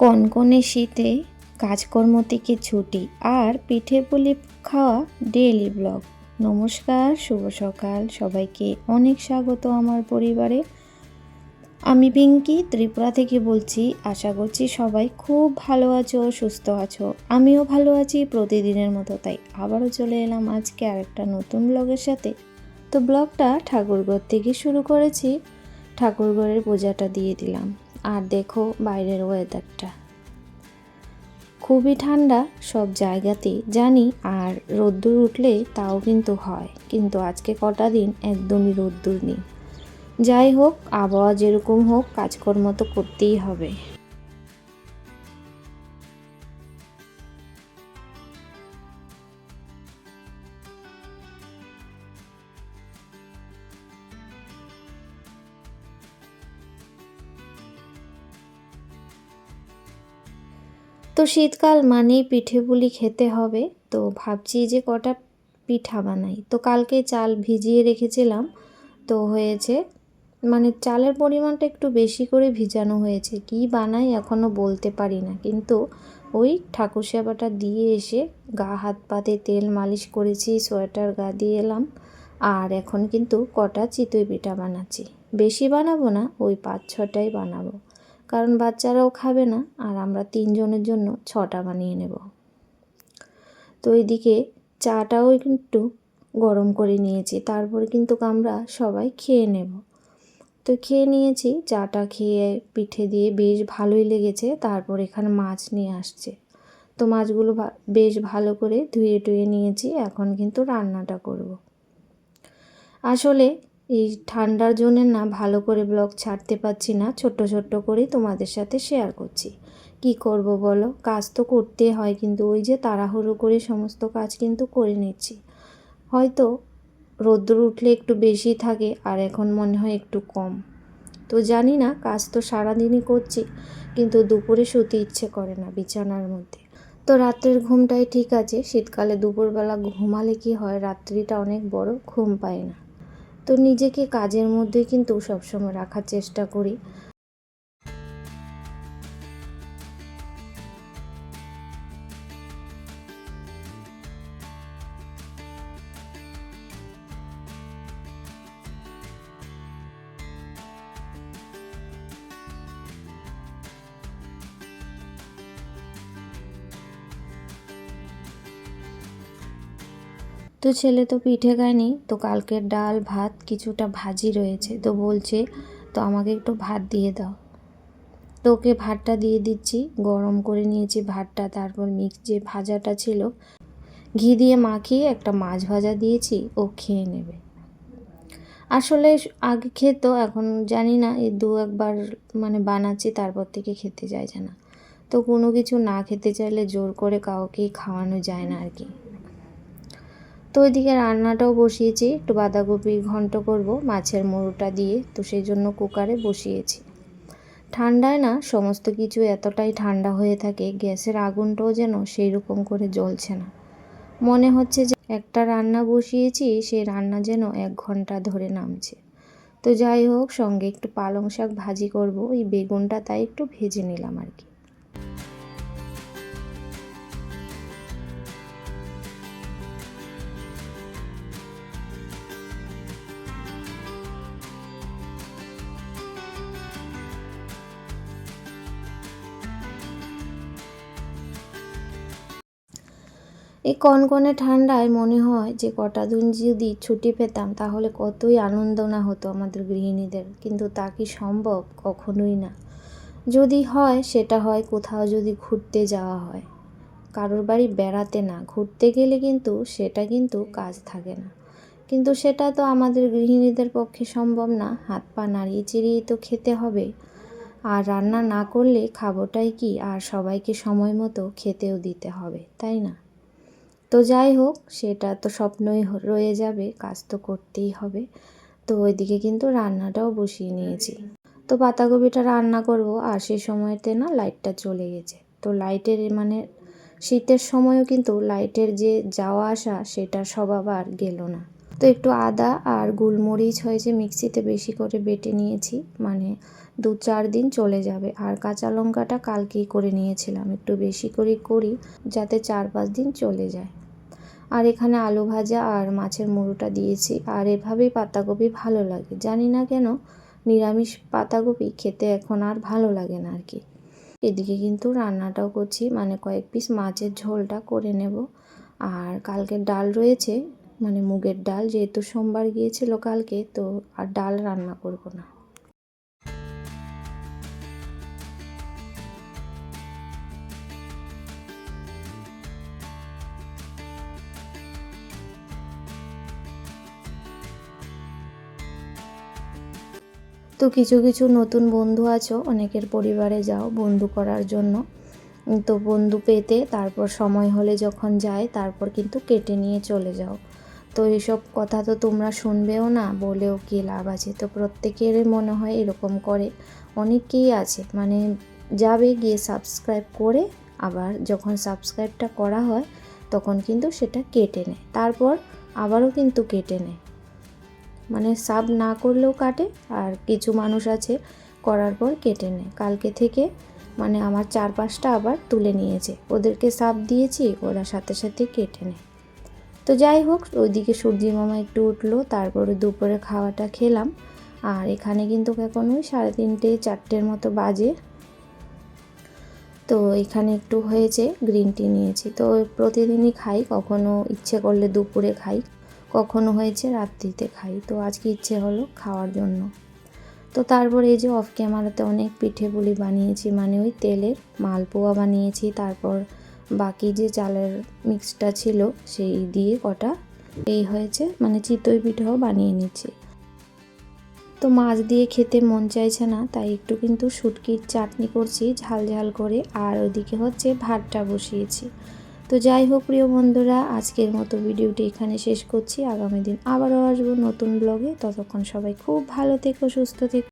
কনকনে শীতে কাজকর্ম থেকে ছুটি আর পিঠে পুলি খাওয়া ডেইলি ব্লগ নমস্কার, শুভ সকাল। সবাইকে অনেক স্বাগত আমার পরিবারে। আমি পিঙ্কি, ত্রিপুরা থেকে বলছি। আশা করছি সবাই খুব ভালো আছো, সুস্থ আছো। আমিও ভালো আছি প্রতিদিনের মতো, তাই আবারও চলে এলাম আজকে আরেকটা নতুন ব্লগের সাথে। তো ব্লগটা ঠাকুরঘর থেকে শুরু করেছি। ঠাকুরঘরের পূজাটা দিয়ে দিলাম। আর দেখো বাইরের ওয়েদারটা খুবই ঠান্ডা সব জায়গাতেই, জানি, আর রোদ্দুর উঠলে তাও কিন্তু হয়, কিন্তু আজকে কটা দিন একদমই রোদ্দুর নেই। যাই হোক, আবহাওয়া যেরকম হোক, কাজকর্ম তো করতেই হবে। তো শীতকাল মানেই পিঠে পুলি খেতে হবে। তো ভাবছি যে কটা পিঠা বানাই। তো কালকে চাল ভিজিয়ে রেখেছিলাম। তো হয়েছে মানে চালের পরিমাণটা একটু বেশি করে ভিজানো হয়েছে। কি বানাই এখনও বলতে পারি না। কিন্তু ওই ঠাকুর সেবাটা দিয়ে এসে গা হাত পাতে তেল মালিশ করেছি, সোয়েটার গা দিয়ে এলাম। আর এখন কিন্তু কটা চিতই পিঠা বানাচ্ছি। বেশি বানাবো না, ওই পাঁচ ছটাই বানাবো। কারণ বাচ্চারাও খাবে না আর আমরা তিনজনের জন্য ছটা বানিয়ে নেব। তো এইদিকে চাটাও একটু গরম করে নিয়েছি, তারপরে কিন্তু আমরা সবাই খেয়ে নেব। তো খেয়ে নিয়েছি, চাটা খেয়ে পিঠে দিয়ে বেশ ভালোই লেগেছে, তারপর এখানে মাছ নিয়ে আসছে। তো মাছগুলো বেশ ভালো করে ধুয়ে টুয়ে নিয়েছি, এখন কিন্তু রান্নাটা করব। আসলে এই ঠান্ডার জন্যে না ভালো করে ব্লগ ছাড়তে পারছি না। ছোট্ট ছোট্ট করে তোমাদের সাথে শেয়ার করছি। কি করব বলো? কাজ তো করতে হয়, কিন্তু ওই যে তাড়াহুড়ো করে সমস্ত কাজ কিন্তু করে নিচ্ছি। হয়তো রোদ্র উঠলে একটু বেশি থাকে, আর এখন মনে হয় একটু কম। তো জানি না, কাজ তো সারাদিনই করছি, কিন্তু দুপুরে শুতে ইচ্ছে করে না বিছানার মধ্যে। তো রাত্রের ঘুমটাই ঠিক আছে, শীতকালে দুপুরবেলা ঘুমালে কি হয়? রাত্রিটা অনেক বড়, ঘুম পায় না। তো নিজেকে কাজের মধ্যে কিন্তু সবসময় রাখার চেষ্টা করি। তো ছেলে তো পিঠে খায়নি, তো কালকের ডাল, ভাত, কিছুটা ভাজি রয়েছে। তো বলছে, তো আমাকে একটু ভাত দিয়ে দাও। তো ওকে ভাতটা দিয়ে দিচ্ছি, গরম করে নিয়েছি ভাতটা, তারপর মিক্স যে ভাজাটা ছিল, ঘি দিয়ে মাখিয়ে একটা মাছ ভাজা দিয়েছি, ও খেয়ে নেবে। আসলে আগে খেত, এখন জানি না এই দু একবার মানে বানাচ্ছি, তারপর থেকে খেতে চাইছে না। তো কোনো কিছু না খেতে চাইলে জোর করে কাউকেই খাওয়ানো যায় না আর কি। তো ওইদিকে রান্নাটাও বসিয়েছি, একটু বাঁধাকপি ঘন্ট করব, মাছের মুড়োটা দিয়ে, তো সেই জন্য কুকারে বসিয়েছি। ঠান্ডায় না সমস্ত কিছু এতটাই ঠান্ডা হয়ে থাকে, গ্যাসের আগুনটাও যেন সেই রকম করে জ্বলছে না। মনে হচ্ছে যে একটা রান্না বসিয়েছি সেই রান্না যেন এক ঘণ্টা ধরে নামছে। তো যাই হোক, সঙ্গে একটু পালং শাক ভাজি করব ওই বেগুনটা তাই একটু ভেজে নিলাম আর কি। এই কনকনে ঠান্ডায় মনে হয় যে কটা দিন যদি ছুটি পেতাম, তাহলে কতই আনন্দ না হতো আমাদের গৃহিণীদের। কিন্তু তা কি সম্ভব? কখনোই না। যদি হয়, সেটা হয় কোথাও যদি ঘুরতে যাওয়া হয়। কারোর বাড়ি বেড়াতে না, ঘুরতে গেলে কিন্তু সেটা কিন্তু কাজ থাকে না। কিন্তু সেটা তো আমাদের গৃহিণীদের পক্ষে সম্ভব না। হাত পা নাড়িয়ে চিরিয়ে তো খেতে হবে। আর রান্না না করলে খাবোটাই কি? আর সবাইকে সময় মতো খেতেও দিতে হবে, তাই না? তো যাই হোক, সেটা তো স্বপ্নই রয়ে যাবে, কাজ তো করতেই হবে। তো ওইদিকে কিন্তু রান্নাটাও বসিয়ে নিয়েছি। তো পাতাকপিটা রান্না করব, আর সেই সময়তে না লাইটটা চলে গেছে। তো লাইটের মানে শীতের সময়ও কিন্তু লাইটের যে যাওয়া আসা, সেটা সব আবার গেল না। তো একটু আদা আর গোলমরিচ হয়েছে মিক্সিতে বেশি করে বেটে নিয়েছি মানে দু চার দিন চলে যাবে। আর কাঁচা লঙ্কাটা কালকেই করে নিয়েছিলাম, একটু বেশি করে করি, যাতে চার পাঁচ দিন চলে যায়। আর এখানে আলু ভাজা আর মাছের মুড়োটা দিয়েছি। আর এভাবেই পাতাকপি ভালো লাগে। জানি না কেন, নিরামিষ পাতাকপি খেতে এখন আর ভালো লাগে না আর কি। এদিকে কিন্তু রান্নাটাও করছি মানে কয়েক পিস মাছের ঝোলটা করে নেব। আর কালকের ডাল রয়েছে মানে মুগের ডাল, যেহেতু সোমবার গিয়েছিল কালকে, তো আর ডাল রান্না করব না। তো কিছু কিছু নতুন বন্ধু আছো, অনেকের পরিবারে যাও বন্ধু করার জন্য। তো বন্ধু পেতে তারপর সময় হলে যখন যায়, তারপর কিন্তু কেটে নিয়ে চলে যাও। তো এইসব কথা তো তোমরা শুনবেও না, বলেও কী লাভ আছে? তো প্রত্যেকের মনে হয় এরকম করে, অনেকেই আছে। মানে যাবে গিয়ে সাবস্ক্রাইব করে, আবার যখন সাবস্ক্রাইবটা করা হয়, তখন কিন্তু সেটা কেটে নেয়। তারপর আবারও কিন্তু কেটে নেয়। মানে সাব না করলেও কাটে আর কিছু মানুষ আছে করার পর কেটে নেয়। কালকে থেকে মানে আমার চার পাঁচটা আবার তুলে নিয়েছে। ওদেরকে সাপ দিয়েছি, ওরা সাথে সাথে কেটে নেয়। তো যাই হোক, ওইদিকে সূর্যি মামা একটু উঠল, তারপরে দুপুরে খাওয়াটা খেলাম। আর এখানে কিন্তু এখন ওই সাড়ে তিনটে, চারটের মতো বাজে। তো এখানে একটু হয়েছে গ্রিন টি নিয়েছি। তো প্রতিদিনই খাই, কখনো ইচ্ছে করলে দুপুরে খাই। কখনো হয়েছে রাত্রিতে খাই। তো আজকে ইচ্ছে হলো খাওয়ার জন্য। তো তারপর এই যে অফ ক্যামেরাতে অনেক পিঠে পুলি বানিয়েছি মানে ওই তেলের মালপোয়া বানিয়েছি, তারপর বাকি যে চালের মিক্সটা ছিল সেই দিয়ে কটা এই হয়েছে মানে চিতই পিঠাও বানিয়ে নিচ্ছি। তো মাছ দিয়ে খেতে মন চাইছে না, তাই একটু কিন্তু শুটকির চাটনি করছি ঝাল ঝাল করে, আর ওদিকে হচ্ছে ভাতটা বসিয়েছি। তো যাই হোক, প্রিয় বন্ধুরা, আজকের মতো ভিডিওটি এখানে শেষ করছি। আগামী দিন আবারও আসব নতুন ব্লগে ততক্ষণ সবাই খুব ভালো থেকো, সুস্থ থেকো।